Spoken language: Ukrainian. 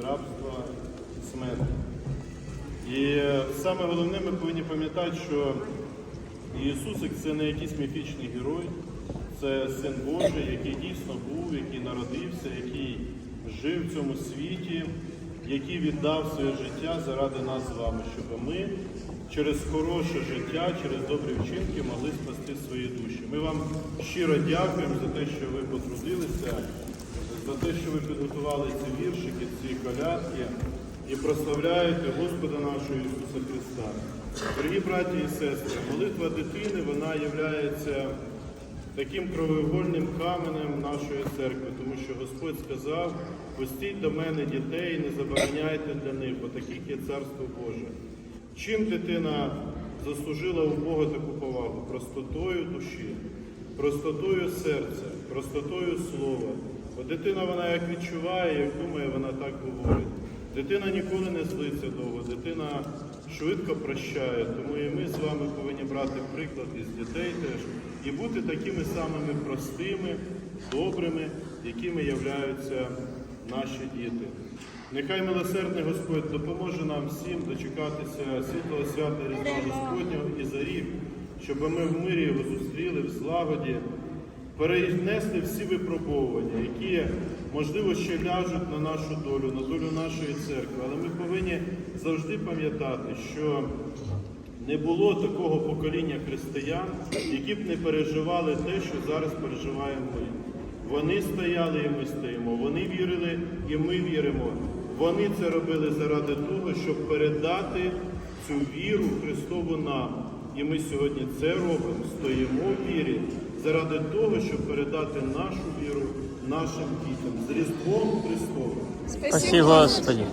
рабства, і смерті. І саме головне, ми повинні пам'ятати, що Ісусик це не якийсь міфічний герой, це син Божий, який дійсно був, який народився, який жив в цьому світі, який віддав своє життя заради нас з вами, щоб ми через хороше життя, через добрі вчинки могли спасти свої душі. Ми вам щиро дякуємо за те, що ви потрудилися, за те, що ви підготували ці віршики, ці колядки і прославляєте Господа нашого Ісуса Христа. Дорогі браті і сестри, молитва дитини вона є таким крововольним каменем нашої церкви, тому що Господь сказав, пустіть до мене дітей, не забороняйте для них, бо таких є царство Боже. Чим дитина заслужила у Бога таку повагу? Простотою душі, простотою серця, простотою слова. Бо дитина вона як відчуває, як думає, вона так говорить. Дитина ніколи не злиться довго, дитина швидко прощає, тому і ми з вами повинні брати приклад із дітей теж і бути такими самими простими, добрими, якими являються наші діти. Нехай милосердний Господь допоможе нам всім дочекатися світлого свята Різдва Господнього і за рік, щоб ми в мирі його зустріли в злагоді, перенесли всі випробовування, які, можливо, ще ляжуть на нашу долю, на долю нашої церкви. Але ми повинні завжди пам'ятати, що не було такого покоління християн, які б не переживали те, що зараз переживаємо ми. Вони стояли і ми стоїмо, вони вірили і ми віримо. Вони це робили заради того, щоб передати цю віру Христову нам. І ми сьогодні це робимо, стоїмо в вірі заради того, щоб передати нашу віру нашим дітям з Різдвом Христовим. Спасибо, Господи.